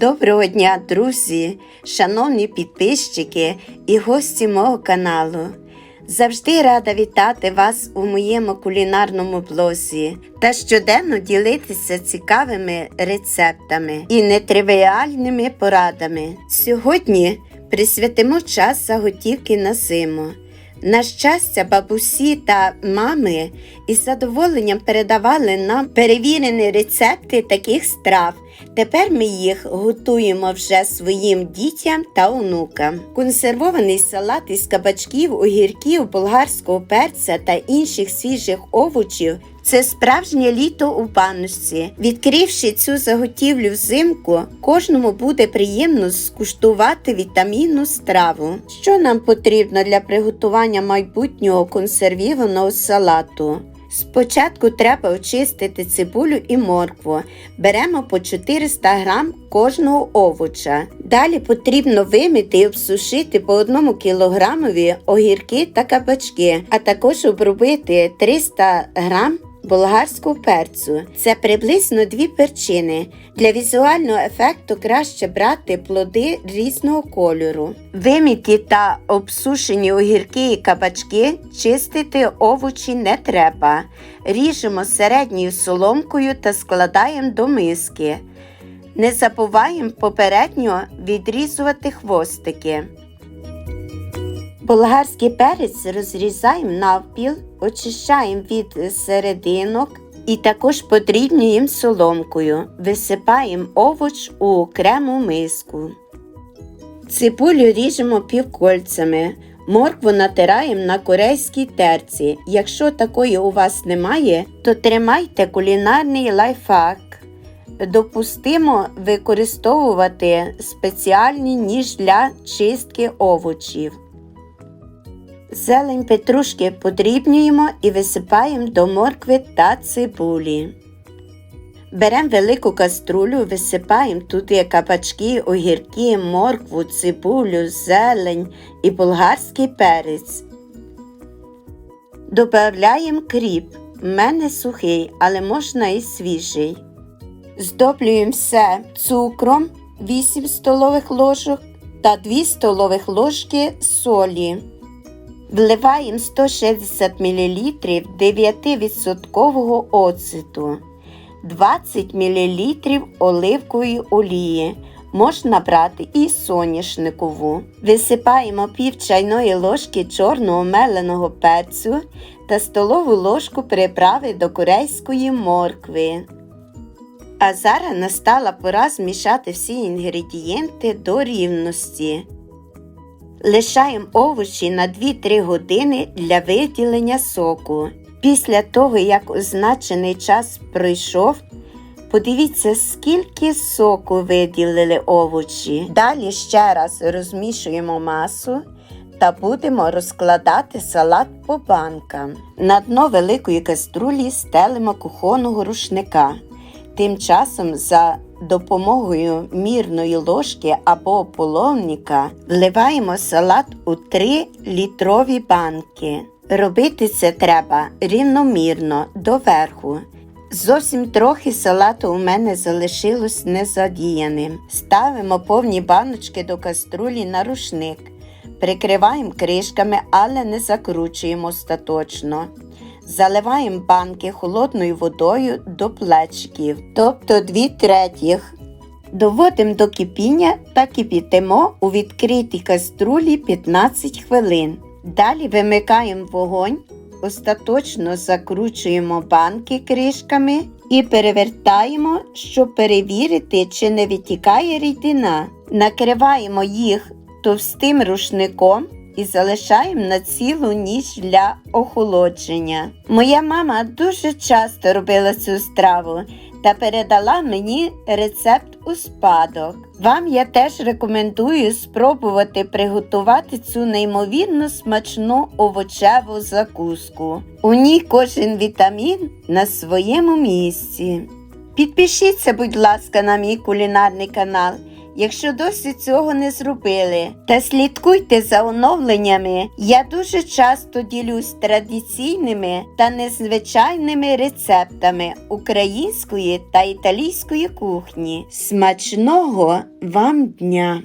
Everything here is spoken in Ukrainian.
Доброго дня, друзі, шановні підписчики і гості мого каналу. Завжди рада вітати вас у моєму кулінарному блозі та щоденно ділитися цікавими рецептами і нетривіальними порадами. Сьогодні присвятимо час заготівки на зиму. На щастя, бабусі та мами із задоволенням передавали нам перевірені рецепти таких страв. Тепер ми їх готуємо вже своїм дітям та онукам. Консервований салат із кабачків, огірків, болгарського перця та інших свіжих овочів це справжнє літо у баночці. Відкривши цю заготівлю взимку, кожному буде приємно скуштувати вітамінну страву. Що нам потрібно для приготування майбутнього консервованого салату? Спочатку треба очистити цибулю і моркву. Беремо по 400 грам кожного овоча. Далі потрібно вимити і обсушити по 1 кілограмові огірки та кабачки, а також обробити 300 грам болгарського перцю. Це приблизно дві перчини. Для візуального ефекту краще брати плоди різного кольору. Виміті та обсушені огірки і кабачки чистити овочі не треба. Ріжемо середньою соломкою та складаємо до миски. Не забуваємо попередньо відрізувати хвостики. Болгарський перець розрізаємо навпіл, очищаємо від серединок і також подрібнюємо соломкою. Висипаємо овоч у окрему миску. Цибулю ріжемо півкольцями. Моркву натираємо на корейській терці. Якщо такої у вас немає, то тримайте кулінарний лайфхак. Допустимо використовувати спеціальний ніж для чистки овочів. Зелень петрушки подрібнюємо і висипаємо до моркви та цибулі. Беремо велику каструлю, висипаємо туди кабачки, огірки, моркву, цибулю, зелень і болгарський перець. Добавляємо кріп. У мене сухий, але можна і свіжий. Здоблюємо все цукром 8 столових ложок та 2 столових ложки солі. Вливаємо 160 мл 9% оцету, 20 мл оливкової олії. Можна брати і соняшникову. Висипаємо пів чайної ложки чорного меленого перцю та столову ложку приправи до корейської моркви. А зараз настала пора змішати всі інгредієнти до рівності. Лишаємо овочі на 2-3 години для виділення соку. Після того, як означений час пройшов, подивіться, скільки соку виділили овочі. Далі ще раз розмішуємо масу та будемо розкладати салат по банкам. На дно великої каструлі стелимо кухонного рушника. Тим часом за допомогою мірної ложки або половника вливаємо салат у 3 літрові банки. Робити це треба рівномірно доверху. Зовсім трохи салату у мене залишилось незадіяним. Ставимо повні баночки до каструлі на рушник. Прикриваємо кришками, але не закручуємо остаточно. Заливаємо банки холодною водою до плечиків, тобто 2 третіх. Доводимо до кипіння та кипітимо у відкритій каструлі 15 хвилин. Далі вимикаємо вогонь, остаточно закручуємо банки кришками і перевертаємо, щоб перевірити, чи не витікає рідина. Накриваємо їх товстим рушником і залишаємо на цілу ніч для охолодження. Моя мама дуже часто робила цю страву та передала мені рецепт у спадок. Вам я теж рекомендую спробувати приготувати цю неймовірно смачну овочеву закуску. У ній кожен вітамін на своєму місці. Підпишіться, будь ласка, на мій кулінарний канал. Якщо досі цього не зробили. Та слідкуйте за оновленнями. Я дуже часто ділюсь традиційними та незвичайними рецептами української та італійської кухні. Смачного вам дня!